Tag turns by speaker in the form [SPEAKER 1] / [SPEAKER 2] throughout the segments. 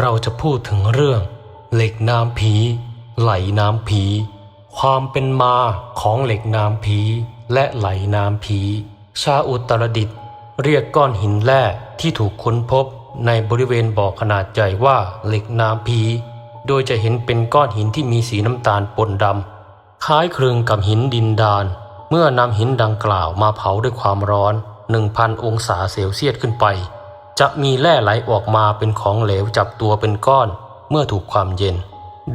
[SPEAKER 1] เราจะพูดถึงเรื่อง เหล็กน้ำผี ไหลน้ำผี ความเป็นมาของเหล็กน้ำผี และไหลน้ำผี ชาอุตรดิตถ์เรียกก้อนหินแร่ที่ถูกค้นพบในบริเวณบ่อขนาดใหญ่ว่าเหล็กน้ำผี โดยจะเห็นเป็นก้อนหินที่มีสีน้ำตาลปนดำคล้ายคลึงกับหินดินดาน เมื่อนำหินดังกล่าวมาเผาด้วยความร้อน 1,000 องศาเซลเซียสขึ้นไป จะมีแร่ไหลออกมาเป็นของเหลวจับตัวเป็นก้อนเมื่อถูกความเย็น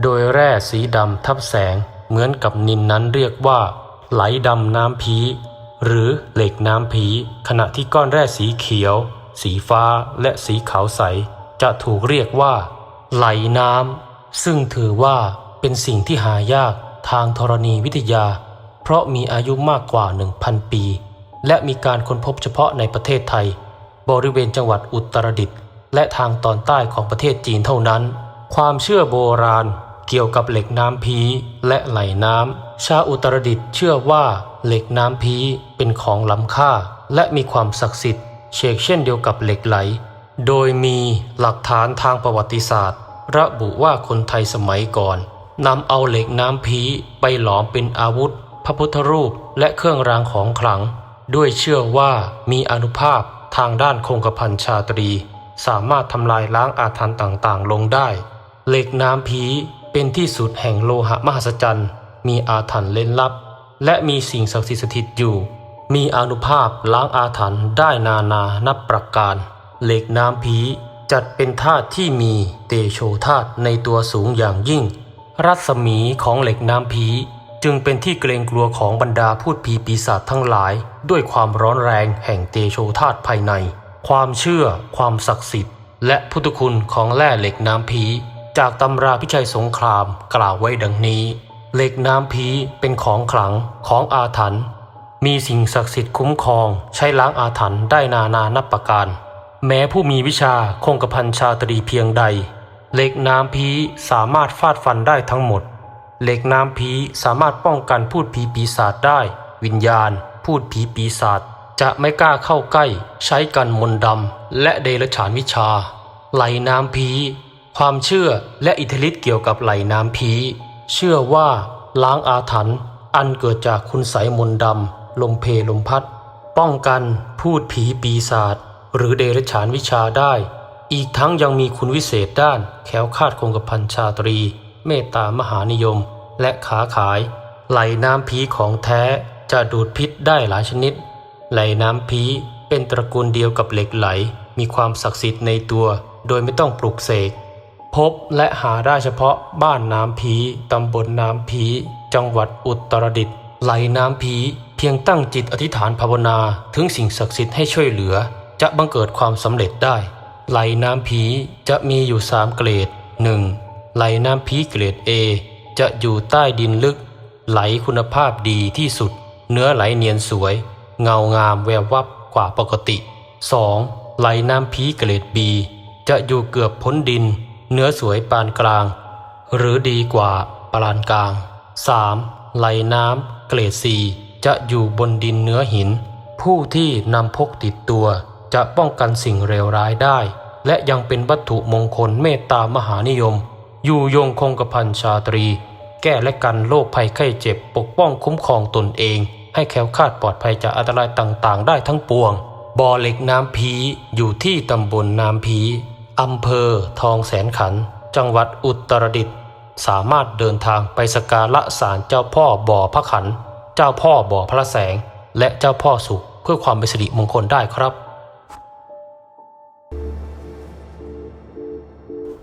[SPEAKER 1] โดยแร่สีดำทับแสงเหมือนกับนินนั้นเรียกว่า ไหลดำน้ำผีหรือเหล็กน้ำผีขณะที่ก้อนแร่สีเขียว สีฟ้าและสีขาวใส จะถูกเรียกว่า ไหลน้ำซึ่งถือว่าเป็นสิ่งที่หายากทางธรณีวิทยา เพราะมีอายุมากกว่า 1,000 ปี และมีการค้นพบเฉพาะในประเทศไทย บริเวณจังหวัดอุตรดิตถ์และทางตอนใต้ของประเทศจีนเท่านั้น ความเชื่อโบราณเกี่ยวกับเหล็กน้ำพีและไหลน้ำ ชาวอุตรดิตถ์เชื่อว่าเหล็กน้ำพีเป็นของล้ำค่าและมีความศักดิ์สิทธิ์เชกเช่นเดียวกับเหล็กไหล โดยมีหลักฐานทางประวัติศาสตร์ ระบุว่าคนไทยสมัยก่อนนำเอาเหล็กน้ำพีไปหลอมเป็นอาวุธ พระพุทธรูปและเครื่องรางของขลัง ด้วยเชื่อว่ามีอนุภาพ ทางด้านคงกระพันชาตรี สามารถทำลายล้างอาถรรพ์ต่างๆ ลงได้ เหล็กน้ำผีเป็นที่สุดแห่งโลหะมหัศจรรย์ มีอาถรรพ์เล่นลับ และมีสิ่งศักดิ์สิทธิ์สถิตอยู่ มีอนุภาพล้างอาถรรพ์ได้นานานับประการ เหล็กน้ำผีจัดเป็นธาตุที่มีเตโชธาตุในตัวสูงอย่างยิ่ง รัศมีของเหล็กน้ำผี จึงเป็นที่เกรงกลัวของบรรดาพูดผีปีศาจทั้งหลาย ด้วยความร้อนแรงแห่งเตโชธาตภายใน ความเชื่อ ความศักดิ์สิทธิ์ และพุทธคุณของแร่เหล็กน้ำผี จากตำราพิชัยสงครามกล่าวไว้ดังนี้ เหล็กน้ำผีเป็นของขลังของอาถรรพ์มีสิ่งศักดิ์สิทธิ์คุ้มครองใช้ล้างอาถรรพ์ได้นานานับประการ แม้ผู้มีวิชาคงกระพันชาตรีเพียงใด เหล็กน้ำผีสามารถฟาดฟันได้ทั้งหมด เหล็กน้ำผีสามารถป้องกันพูดผีปีศาจได้ วิญญาณ พูดผีปีศาจจะไม่กล้าเข้าใกล้ ใช้กันมนต์ดำและเดรัจฉานวิชา ไหลน้ำผีความเชื่อและอิทธิฤทธิ์เกี่ยวกับไหลน้ำผีเชื่อว่าล้างอาถรรพ์อันเกิดจากคุณไสยมนต์ดำลมเพลมพัด ป้องกันพูดผีปีศาจหรือเดรัจฉานวิชาได้ อีกทั้งยังมีคุณวิเศษด้านแขวคาดคงกระพันชาตรี เมตตามหานิยม และขาขาย ไหลน้ำผีของแท้จะดูดพิษได้หลายชนิด ไหลน้ำผีเป็นตระกูลเดียวกับเหล็กไหล มีความศักดิ์สิทธิ์ในตัว โดยไม่ต้องปลุกเสก พบและหาได้เฉพาะบ้านน้ำผีตำบลน้ำผีจังหวัดอุตรดิตถ์ไหลน้ำผีเพียงตั้งจิตอธิษฐานภาวนาถึงสิ่งศักดิ์สิทธิ์ให้ช่วยเหลือ จะบังเกิดความสำเร็จได้ ไหลน้ำผีจะมีอยู่สามเกรด 1. ไหลน้ำผีเกรด A จะอยู่ใต้ดินลึก ไหลคุณภาพดีที่สุด เนื้อไหลเนียนสวย เงางามแวววับกว่าปกติ 2. ไหลน้ำผีเกรด B จะอยู่เกือบพ้นดิน เนื้อสวยปานกลาง หรือดีกว่าปานกลาง 3. ไหลน้ำเกรด C จะอยู่บนดินเนื้อหิน ผู้ที่นำพกติดตัวจะป้องกันสิ่งเลวร้ายได้ และยังเป็นวัตถุมงคลเมตตามหานิยม อยู่ยงคงกระพันชาตรี แก้และกันโรคภัยไข้เจ็บปกป้องคุ้มครองตนเอง ให้แคล้วคลาดปลอดภัยจากอันตรายต่างๆ ได้ทั้งปวง บ่อเหล็กน้ำพีอยู่ที่ตำบลน้ำพีอำเภอ ทองแสนขัน จังหวัดอุตรดิตถ์สามารถเดินทางไปสการะศาลเจ้าพ่อบ่อพระขัน เจ้าพ่อบ่อพระแสง และเจ้าพ่อสุขเพื่อความเป็นสิริมงคลได้ครับ